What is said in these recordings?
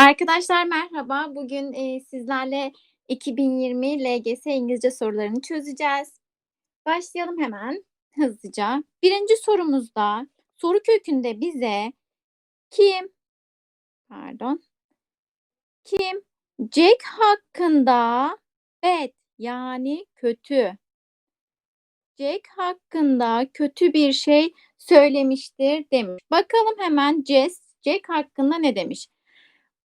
Arkadaşlar merhaba. Bugün, eee, sizlerle 2020 LGS İngilizce sorularını çözeceğiz. Başlayalım hemen hızlıca. 1. sorumuzda soru kökünde bize kim pardon kim Jack hakkında bad yani kötü Jack hakkında kötü bir şey söylemiştir demiş. Bakalım hemen Jess Jack hakkında ne demiş?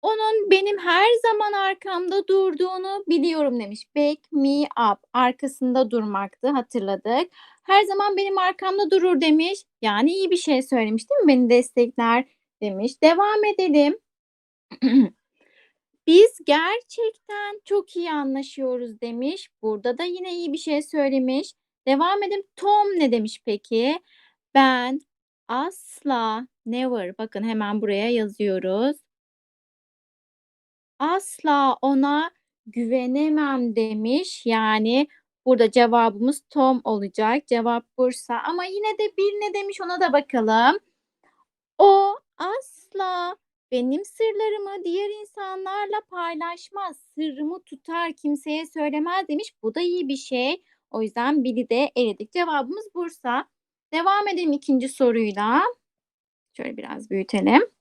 Onun benim her zaman arkamda durduğunu biliyorum demiş. Back me up. Arkasında durmaktı hatırladık. Her zaman benim arkamda durur demiş. Yani iyi bir şey söylemiş değil mi? Beni destekler demiş. Devam edelim. Biz gerçekten çok iyi anlaşıyoruz demiş. Burada da yine iyi bir şey söylemiş. Devam edelim. Tom ne demiş peki? Ben asla never bakın hemen buraya yazıyoruz. Asla ona güvenemem demiş. Yani burada cevabımız Tom olacak. Cevap Bursa ama yine de bir ne demiş ona da bakalım. O asla benim sırlarımı diğer insanlarla paylaşmaz. Sırrımı tutar, kimseye söylemez demiş. Bu da iyi bir şey. O yüzden biri de eledik. Cevabımız Bursa. Devam edelim ikinci soruyla. Şöyle biraz büyütelim.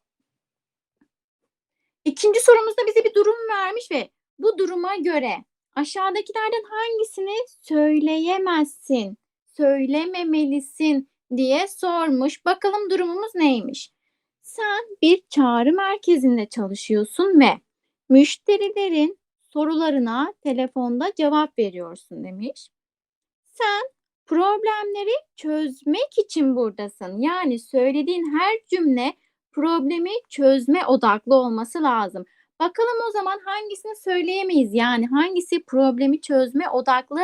İkinci sorumuzda bize bir durum vermiş ve bu duruma göre aşağıdakilerden hangisini söyleyemezsin, söylememelisin diye sormuş. Bakalım durumumuz neymiş? Sen bir çağrı merkezinde çalışıyorsun ve müşterilerin sorularına telefonda cevap veriyorsun demiş. Sen problemleri çözmek için buradasın. Yani söylediğin her cümle problemi çözme odaklı olması lazım. Bakalım o zaman hangisini söyleyemeyiz? Yani hangisi problemi çözme odaklı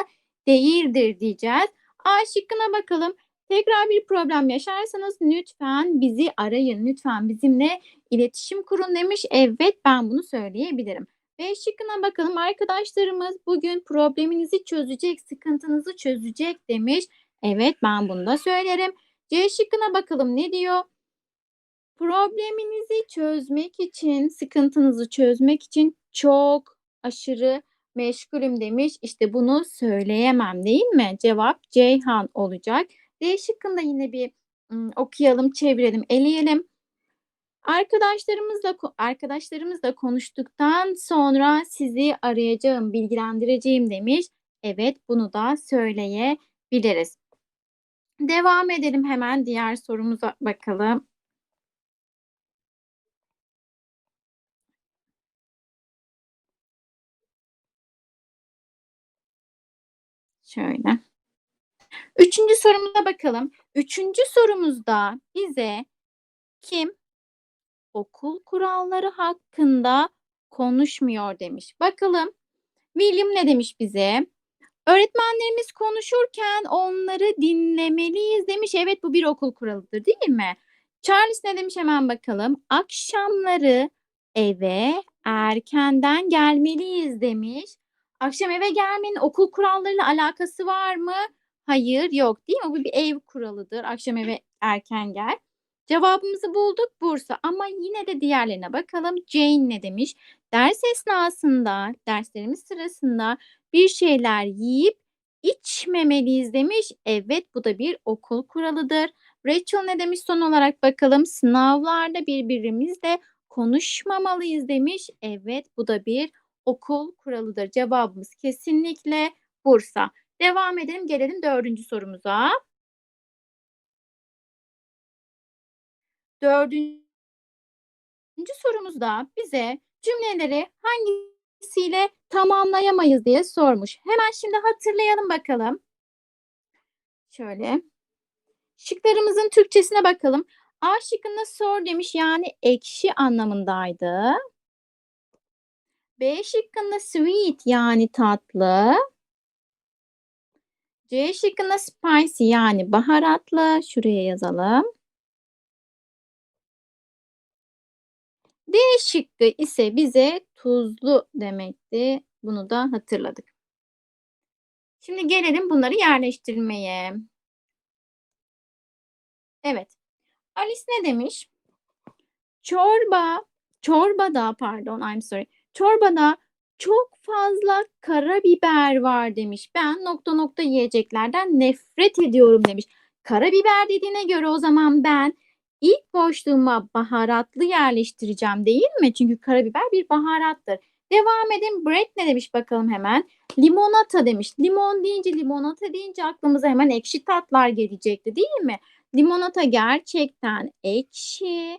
değildir diyeceğiz. A şıkkına bakalım. Tekrar bir problem yaşarsanız lütfen bizi arayın. Lütfen bizimle iletişim kurun demiş. Evet ben bunu söyleyebilirim. B şıkkına bakalım. Arkadaşlarımız bugün probleminizi çözecek, sıkıntınızı çözecek demiş. Evet ben bunu da söylerim. C şıkkına bakalım ne diyor? Probleminizi çözmek için, sıkıntınızı çözmek için çok aşırı meşgulüm demiş. İşte bunu söyleyemem değil mi? Cevap Ceyhan olacak. D şıkkında yine bir ım, okuyalım, çevirelim, eleyelim. Arkadaşlarımızla arkadaşlarımızla konuştuktan sonra sizi arayacağım, bilgilendireceğim demiş. Evet, bunu da söyleyebiliriz. Devam edelim hemen diğer sorumuza bakalım. Şöyle. Üçüncü sorumuza bakalım. Üçüncü sorumuzda bize kim okul kuralları hakkında konuşmuyor demiş. Bakalım William ne demiş bize? Öğretmenlerimiz konuşurken onları dinlemeliyiz demiş. Evet bu bir okul kuralıdır değil mi? Charles ne demiş hemen bakalım. Akşamları eve erkenden gelmeliyiz demiş. Akşam eve gelmenin okul kurallarıyla alakası var mı? Hayır, yok değil mi? Bu bir ev kuralıdır. Akşam eve erken gel. Cevabımızı bulduk Bursa ama yine de diğerlerine bakalım. Jane ne demiş? Ders esnasında, derslerimiz sırasında bir şeyler yiyip içmemeliyiz demiş. Evet bu da bir okul kuralıdır. Rachel ne demiş son olarak bakalım. Sınavlarda birbirimizle konuşmamalıyız demiş. Evet bu da bir okul kuralıdır. Cevabımız kesinlikle Bursa. Devam edelim gelelim dördüncü sorumuza. Dördüncü sorumuzda bize cümleleri hangisiyle tamamlayamayız diye sormuş. Hemen şimdi hatırlayalım bakalım. Şöyle. Şıklarımızın Türkçesine bakalım. A şıkkında sor demiş yani ekşi anlamındaydı. B şıkkında sweet yani tatlı. C şıkkında spicy yani baharatlı. Şuraya yazalım. D şıkkı ise bize tuzlu demekti. Bunu da hatırladık. Şimdi gelelim bunları yerleştirmeye. Evet. Alice ne demiş? Çorba Çorbada pardon, I'm sorry. Çorbada çok fazla karabiber var demiş. Ben nokta nokta yiyeceklerden nefret ediyorum demiş. Karabiber dediğine göre o zaman ben ilk boşluğuma baharatlı yerleştireceğim değil mi? Çünkü karabiber bir baharattır. Devam edin. Bread ne demiş bakalım hemen. Limonata demiş. Limon deyince limonata deyince aklımıza hemen ekşi tatlar gelecekti değil mi? Limonata gerçekten ekşi.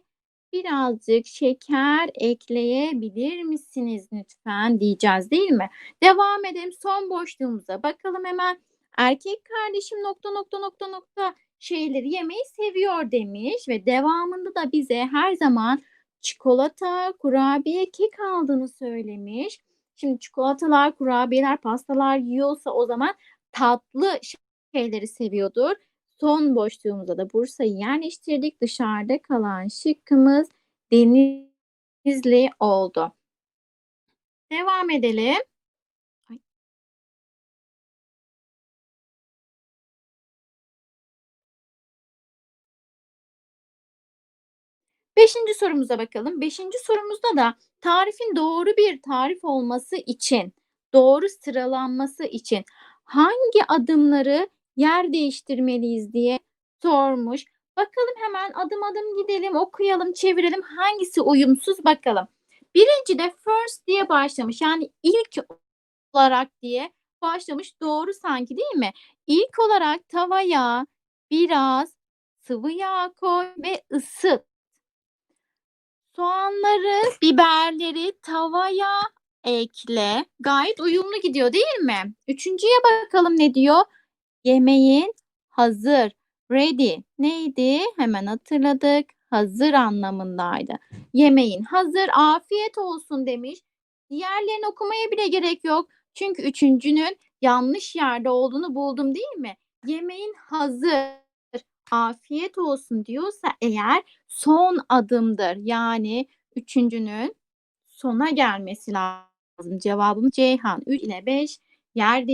Birazcık şeker ekleyebilir misiniz lütfen diyeceğiz değil mi? Devam edelim son boşluğumuza bakalım hemen. Erkek kardeşim nokta nokta nokta nokta şeyleri yemeyi seviyor demiş ve devamında da bize her zaman çikolata, kurabiye, kek aldığını söylemiş. Şimdi çikolatalar, kurabiyeler, pastalar yiyorsa o zaman tatlı şeyleri seviyordur. Son boşluğumuza da Bursa'yı yerleştirdik. Dışarıda kalan şıkkımız Denizli oldu. Devam edelim. Beşinci sorumuza bakalım. Beşinci sorumuzda da tarifin doğru bir tarif olması için, doğru sıralanması için hangi adımları yer değiştirmeliyiz diye sormuş. Bakalım hemen adım adım gidelim, okuyalım, çevirelim. Hangisi uyumsuz bakalım. Birinci de first diye başlamış. Yani ilk olarak diye başlamış. Doğru sanki değil mi? İlk olarak tavaya biraz sıvı yağ koy ve ısıt. Soğanları, biberleri tavaya ekle. Gayet uyumlu gidiyor değil mi? Üçüncüye bakalım ne diyor? Yemeğin hazır. Ready neydi? Hemen hatırladık. Hazır anlamındaydı. Yemeğin hazır. Afiyet olsun demiş. Diğerlerini okumaya bile gerek yok. Çünkü üçüncünün yanlış yerde olduğunu buldum değil mi? Yemeğin hazır. Afiyet olsun diyorsa eğer son adımdır. Yani üçüncünün sona gelmesi lazım. Cevabım Ceyhan. 3 ile 5 yer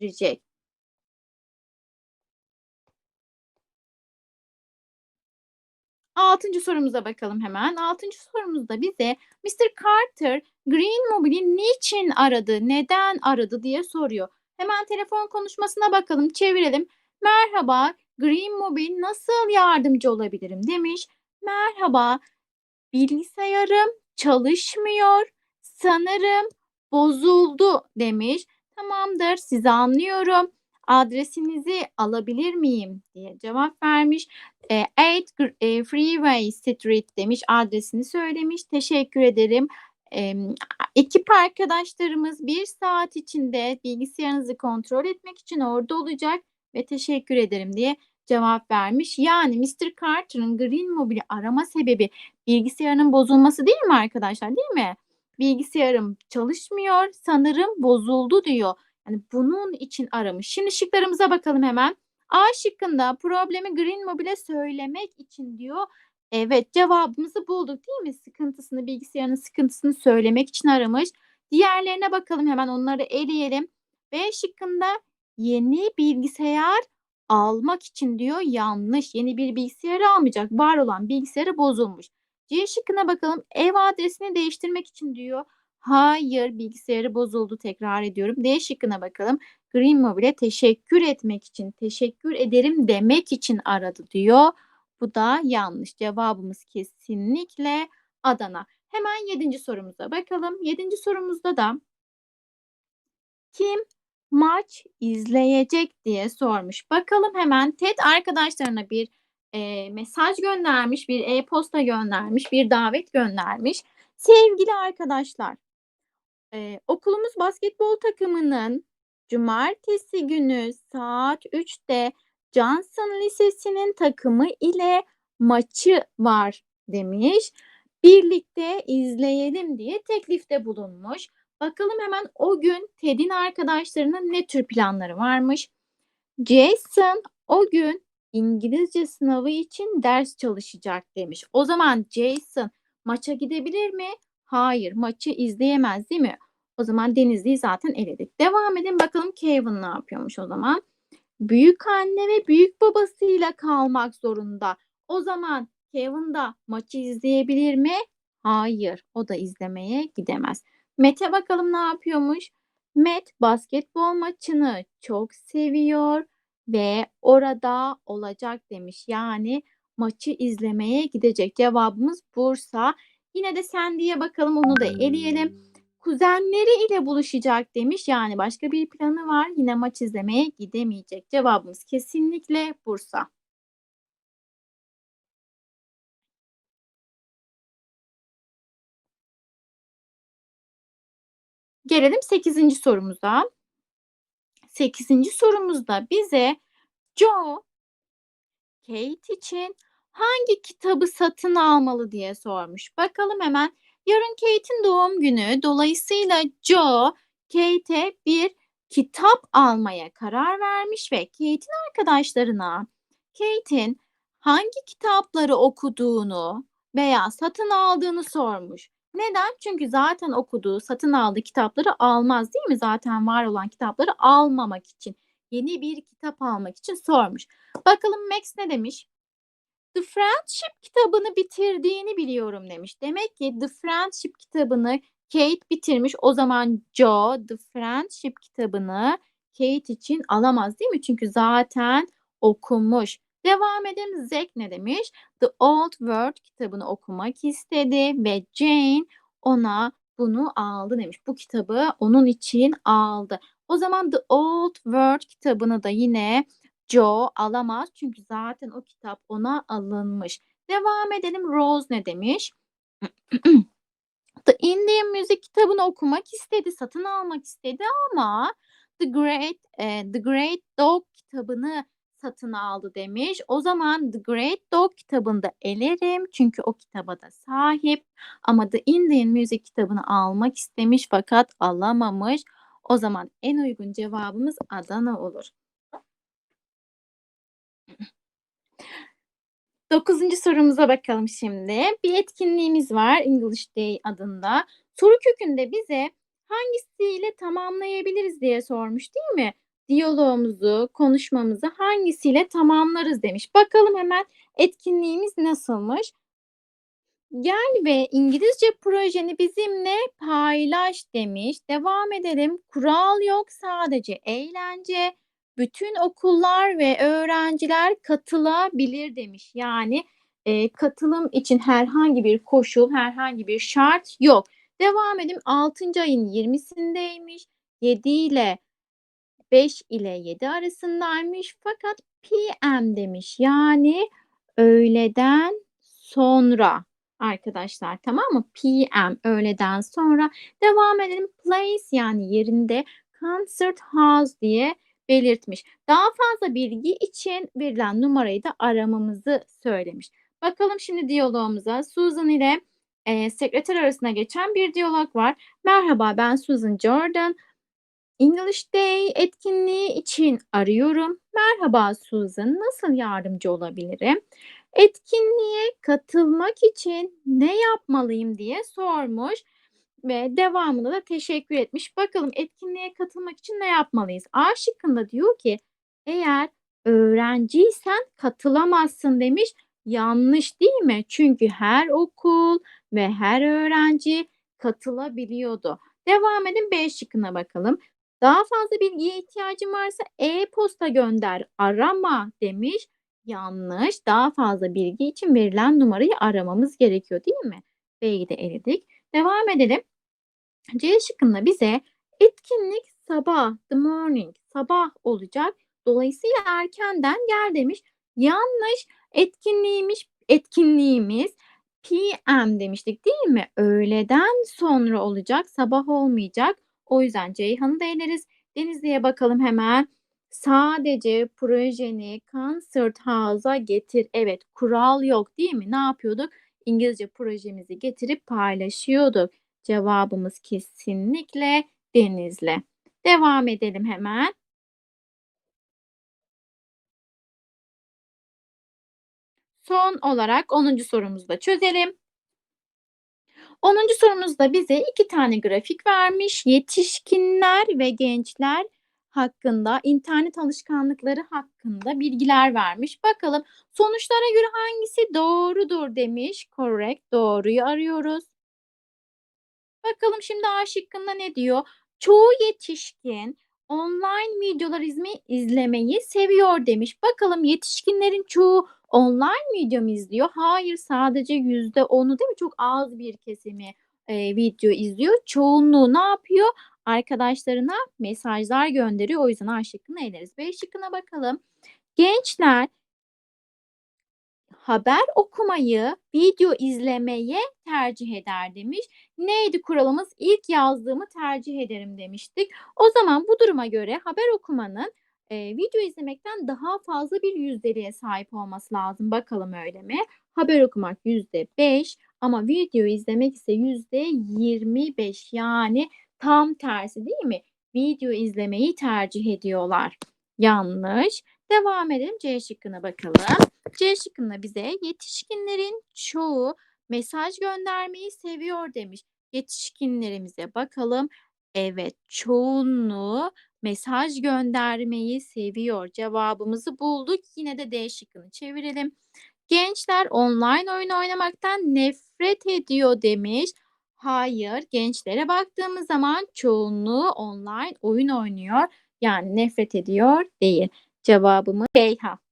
değiştirecek. Altıncı sorumuza bakalım hemen. Altıncı sorumuzda bize Mr. Carter Green Mobile'i niçin aradı, neden aradı diye soruyor. Hemen telefon konuşmasına bakalım, çevirelim. Merhaba, Green Mobile nasıl yardımcı olabilirim demiş. Merhaba, bilgisayarım çalışmıyor, sanırım bozuldu demiş. Tamamdır, sizi anlıyorum. Adresinizi alabilir miyim diye cevap vermiş. E, 8 e, Freeway Street demiş. Adresini söylemiş. Teşekkür ederim. E, ekip arkadaşlarımız bir saat içinde bilgisayarınızı kontrol etmek için orada olacak ve teşekkür ederim diye cevap vermiş. Yani Mr. Carter'ın Green Mobile'i arama sebebi bilgisayarının bozulması değil mi arkadaşlar değil mi? Bilgisayarım çalışmıyor sanırım bozuldu diyor. Yani bunun için aramış. Şimdi şıklarımıza bakalım hemen. A şıkkında problemi Green Mobile söylemek için diyor. Evet cevabımızı bulduk değil mi? Sıkıntısını, bilgisayarın sıkıntısını söylemek için aramış. Diğerlerine bakalım hemen onları eleyelim. B şıkkında yeni bilgisayar almak için diyor yanlış. Yeni bir bilgisayar almayacak. Var olan bilgisayarı bozulmuş. C şıkkına bakalım. Ev adresini değiştirmek için diyor. Hayır bilgisayarı bozuldu tekrar ediyorum. D şıkkına bakalım. Green Mobile teşekkür etmek için, teşekkür ederim demek için aradı diyor. Bu da yanlış. Cevabımız kesinlikle Adana. Hemen yedinci sorumuza bakalım. Yedinci sorumuzda da kim maç izleyecek diye sormuş. Bakalım hemen TED arkadaşlarına bir e, mesaj göndermiş, bir e-posta göndermiş, bir davet göndermiş. Sevgili arkadaşlar, e, okulumuz basketbol takımının cumartesi günü saat 3'te Johnson Lisesi'nin takımı ile maçı var demiş. Birlikte izleyelim diye teklifte bulunmuş. Bakalım hemen o gün Ted'in arkadaşlarının ne tür planları varmış. Jason o gün İngilizce sınavı için ders çalışacak demiş. O zaman Jason maça gidebilir mi? Hayır, maçı izleyemez değil mi? O zaman Denizli'yi zaten eledik. Devam edin bakalım Kevin ne yapıyormuş o zaman. Büyük anne ve büyük babasıyla kalmak zorunda. O zaman Kevin da maçı izleyebilir mi? Hayır, o da izlemeye gidemez. Matt'e bakalım ne yapıyormuş? Matt basketbol maçını çok seviyor ve orada olacak demiş. Yani maçı izlemeye gidecek. Cevabımız Bursa. Yine de Sandy'ye bakalım onu da eleyelim. Kuzenleri ile buluşacak demiş. Yani başka bir planı var. Yine maç izlemeye gidemeyecek. Cevabımız kesinlikle Bursa. Gelelim 8. sorumuza. 8. sorumuzda bize Joe Kate için hangi kitabı satın almalı diye sormuş. Bakalım hemen. Yarın Kate'in doğum günü. Dolayısıyla Joe Kate'e bir kitap almaya karar vermiş ve Kate'in arkadaşlarına Kate'in hangi kitapları okuduğunu veya satın aldığını sormuş. Neden? Çünkü zaten okuduğu, satın aldığı kitapları almaz değil mi? Zaten var olan kitapları almamak için, yeni bir kitap almak için sormuş. Bakalım Max ne demiş? The Friendship kitabını bitirdiğini biliyorum demiş. Demek ki The Friendship kitabını Kate bitirmiş. O zaman Joe The Friendship kitabını Kate için alamaz değil mi? Çünkü zaten okumuş. Devam edelim. Zack ne demiş? The Old World kitabını okumak istedi ve Jane ona bunu aldı demiş. Bu kitabı onun için aldı. O zaman The Old World kitabını da yine Joe alamaz çünkü zaten o kitap ona alınmış. Devam edelim. Rose ne demiş? The Indian Music kitabını okumak istedi, satın almak istedi ama The Great e, The Great Dog kitabını satın aldı demiş. O zaman The Great Dog kitabını da elerim çünkü o kitaba da sahip. Ama The Indian Music kitabını almak istemiş fakat alamamış. O zaman en uygun cevabımız Adana olur. Dokuzuncu sorumuza bakalım şimdi. Bir etkinliğimiz var English Day adında. Soru kökünde bize hangisiyle tamamlayabiliriz diye sormuş değil mi? Diyalogumuzu, konuşmamızı hangisiyle tamamlarız demiş. Bakalım hemen etkinliğimiz nasılmış? Gel ve İngilizce projeni bizimle paylaş demiş. Devam edelim. Kural yok sadece eğlence bütün okullar ve öğrenciler katılabilir demiş. Yani e, katılım için herhangi bir koşul, herhangi bir şart yok. Devam edelim. 6. ayın 20'sindeymiş. 7 ile 5 ile 7 arasındaymış. Fakat PM demiş. Yani öğleden sonra arkadaşlar tamam mı? PM öğleden sonra. Devam edelim. Place yani yerinde concert house diye belirtmiş. Daha fazla bilgi için verilen numarayı da aramamızı söylemiş. Bakalım şimdi diyalogumuza. Susan ile e, sekreter arasında geçen bir diyalog var. Merhaba ben Susan Jordan. English Day etkinliği için arıyorum. Merhaba Susan, nasıl yardımcı olabilirim? Etkinliğe katılmak için ne yapmalıyım diye sormuş ve devamında da teşekkür etmiş. Bakalım etkinliğe katılmak için ne yapmalıyız? A şıkkında diyor ki eğer öğrenciysen katılamazsın demiş. Yanlış değil mi? Çünkü her okul ve her öğrenci katılabiliyordu. Devam edin B şıkkına bakalım. Daha fazla bilgiye ihtiyacın varsa e-posta gönder, arama demiş. Yanlış. Daha fazla bilgi için verilen numarayı aramamız gerekiyor değil mi? B'yi de eledik. Devam edelim. C şıkkında bize etkinlik sabah, the morning, sabah olacak. Dolayısıyla erkenden gel demiş. Yanlış etkinliğimiz, etkinliğimiz PM demiştik değil mi? Öğleden sonra olacak, sabah olmayacak. O yüzden Ceyhan'ı da eleriz. Denizli'ye bakalım hemen. Sadece projeni Concert House'a getir. Evet, kural yok değil mi? Ne yapıyorduk? İngilizce projemizi getirip paylaşıyorduk. Cevabımız kesinlikle Denizli. Devam edelim hemen. Son olarak 10. sorumuzu da çözelim. 10. sorumuzda bize iki tane grafik vermiş. Yetişkinler ve gençler hakkında, internet alışkanlıkları hakkında bilgiler vermiş. Bakalım sonuçlara göre hangisi doğrudur demiş. Correct, doğruyu arıyoruz. Bakalım şimdi A şıkkında ne diyor? Çoğu yetişkin online videolar izlemeyi seviyor demiş. Bakalım yetişkinlerin çoğu online video mu izliyor? Hayır, sadece %10'u değil mi? Çok az bir kesimi, eee, video izliyor. Çoğunluğu ne yapıyor? Arkadaşlarına mesajlar gönderiyor. O yüzden A şıkkını eleriz. B şıkkına bakalım. Gençler haber okumayı video izlemeye tercih eder demiş. Neydi kuralımız? İlk yazdığımı tercih ederim demiştik. O zaman bu duruma göre haber okumanın, eee, video izlemekten daha fazla bir yüzdeliğe sahip olması lazım. Bakalım öyle mi? Haber okumak %5 ama video izlemek ise %25 yani tam tersi değil mi? Video izlemeyi tercih ediyorlar. Yanlış. Devam edelim. C şıkkına bakalım. C şıkkında bize yetişkinlerin çoğu mesaj göndermeyi seviyor demiş. Yetişkinlerimize bakalım. Evet, çoğunluğu mesaj göndermeyi seviyor. Cevabımızı bulduk. Yine de D şıkkını çevirelim. Gençler online oyun oynamaktan nefret ediyor demiş. Hayır, gençlere baktığımız zaman çoğunluğu online oyun oynuyor. Yani nefret ediyor değil. Cevabımız Ceyhan.